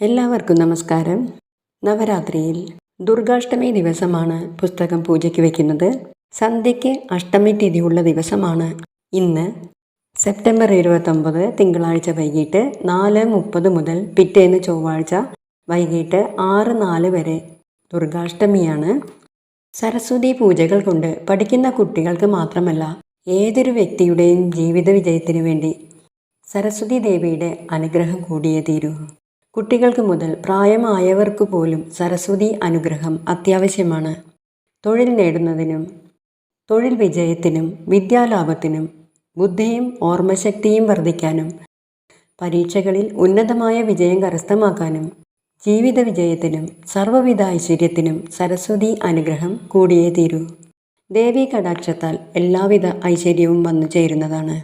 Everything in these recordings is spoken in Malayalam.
എല്ലാവർക്കും നമസ്കാരം. നവരാത്രിയിൽ ദുർഗാഷ്ടമി ദിവസമാണ് പുസ്തകം പൂജയ്ക്ക് വയ്ക്കുന്നത് സന്ധ്യയ്ക്ക് അഷ്ടമി തിഥിയുള്ള ദിവസമാണ് ഇന്ന്. സെപ്റ്റംബർ ഇരുപത്തൊമ്പത് തിങ്കളാഴ്ച വൈകിട്ട് നാല് മുപ്പത് മുതൽ പിറ്റേന്ന് ചൊവ്വാഴ്ച വൈകിട്ട് ആറ് നാല് വരെ ദുർഗാഷ്ടമിയാണ്. സരസ്വതി പൂജകൾ കൊണ്ട് പഠിക്കുന്ന കുട്ടികൾക്ക് മാത്രമല്ല ഏതൊരു വ്യക്തിയുടെയും ജീവിത വിജയത്തിനു വേണ്ടി സരസ്വതി ദേവിയുടെ അനുഗ്രഹം കൂടിയേ തീരൂ. കുട്ടികൾക്ക് മുതൽ പ്രായമായവർക്ക് പോലും സരസ്വതി അനുഗ്രഹം അത്യാവശ്യമാണ്. തൊഴിൽ നേടുന്നതിനും തൊഴിൽ വിജയത്തിനും വിദ്യാലാഭത്തിനും ബുദ്ധിയും ഓർമ്മശക്തിയും വർദ്ധിക്കാനും പരീക്ഷകളിൽ ഉന്നതമായ വിജയം കരസ്ഥമാക്കാനും ജീവിത വിജയത്തിനും സർവവിധ ഐശ്വര്യത്തിനും സരസ്വതി അനുഗ്രഹം കൂടിയേ തീരൂ. ദേവീ കടാക്ഷത്താൽ എല്ലാവിധ ഐശ്വര്യവും വന്നു ചേരുന്നതാണ്.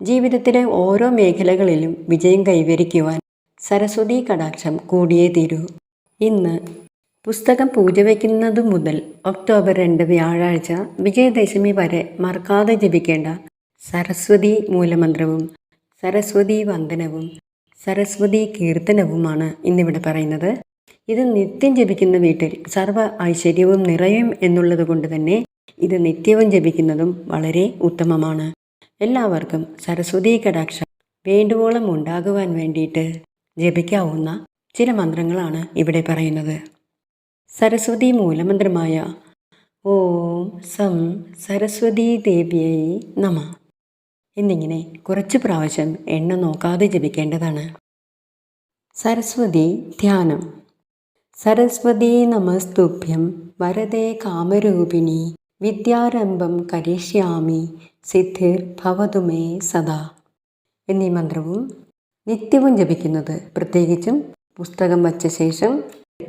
ജീവിതത്തിലെ ഓരോ മേഖലകളിലും വിജയം കൈവരിക്കുവാൻ സരസ്വതി കടാക്ഷം കൂടിയേ തീരൂ. ഇന്ന് പുസ്തകം പൂജ വയ്ക്കുന്നതു മുതൽ ഒക്ടോബർ രണ്ട് വ്യാഴാഴ്ച വിജയദശമി വരെ മറക്കാതെ ജപിക്കേണ്ട സരസ്വതി മൂലമന്ത്രവും സരസ്വതി വന്ദനവും സരസ്വതി കീർത്തനവുമാണ് ഇന്നിവിടെ പറയുന്നത്. ഇത് നിത്യം ജപിക്കുന്ന വീട്ടിൽ സർവ ഐശ്വര്യവും നിറയും എന്നുള്ളത് കൊണ്ട് തന്നെ ഇത് നിത്യവും ജപിക്കുന്നതും വളരെ ഉത്തമമാണ്. എല്ലാവർക്കും സരസ്വതി കടാക്ഷം വേണ്ടുവോളം ഉണ്ടാകുവാൻ വേണ്ടിയിട്ട് ജപിക്കാവുന്ന ചില മന്ത്രങ്ങളാണ് ഇവിടെ പറയുന്നത്. സരസ്വതി മൂലമന്ത്രമായ ഓം സം സരസ്വതി ദേവിയെ നമ എന്നിങ്ങനെ കുറച്ച് പ്രാവശ്യം എണ്ണ നോക്കാതെ ജപിക്കേണ്ടതാണ്. സരസ്വതി ധ്യാനം. സരസ്വതി നമസ്തുഭ്യം വരദേ കാമരൂപിണി വിദ്യാരംഭം കരിഷ്യാമി സിദ്ധിർ ഭവതുമേ സദാ എന്നീ മന്ത്രവും നിത്യവും ജപിക്കുന്നത്. പ്രത്യേകിച്ചും പുസ്തകം വച്ച ശേഷം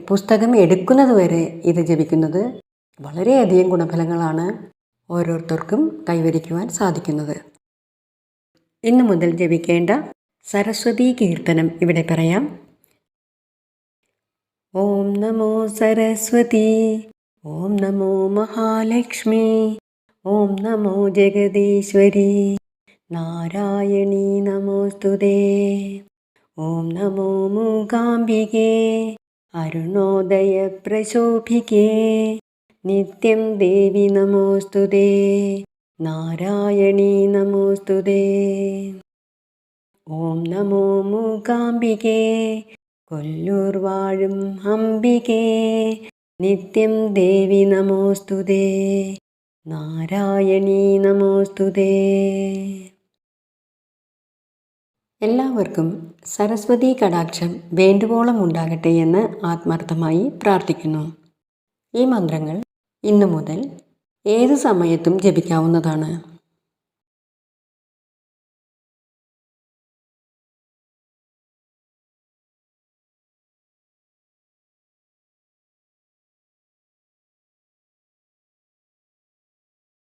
പുസ്തകം എടുക്കുന്നത് വരെ ഇത് ജപിക്കുന്നത് വളരെയധികം ഗുണഫലങ്ങളാണ് ഓരോരുത്തർക്കും കൈവരിക്കുവാൻ സാധിക്കുന്നത്. ഇന്നു മുതൽ ജപിക്കേണ്ട സരസ്വതി കീർത്തനം ഇവിടെ പറയാം. ഓം നമോ സരസ്വതി ഓം നമോ മഹാലക്ഷ്മി ഓം നമോ ജഗദീശ്വരി. നാരായണീ നമോസ്തുതേ. ഓം നമോ മൂകാംബികേ. അരുണോദയപ്രശോഭികേ നിത്യം ദേവി നമോസ്തുതേ. നാരായണീ നമോസ്തുതേ. ഓം നമോ മൂകാംബികേ. കൊല്ലൂർ വാഴും അംബികേ. നിത്യം ദേവി നമോസ്തുതേ. നാരായണീ നമോസ്തുതേ. എല്ലാവർക്കും സരസ്വതി കടാക്ഷം വേണ്ടുവോളം ഉണ്ടാകട്ടെ എന്ന് ആത്മാർത്ഥമായി പ്രാർത്ഥിക്കുന്നു. ഈ മന്ത്രങ്ങൾ ഇന്നു മുതൽ ഏത് സമയത്തും ജപിക്കാവുന്നതാണ്.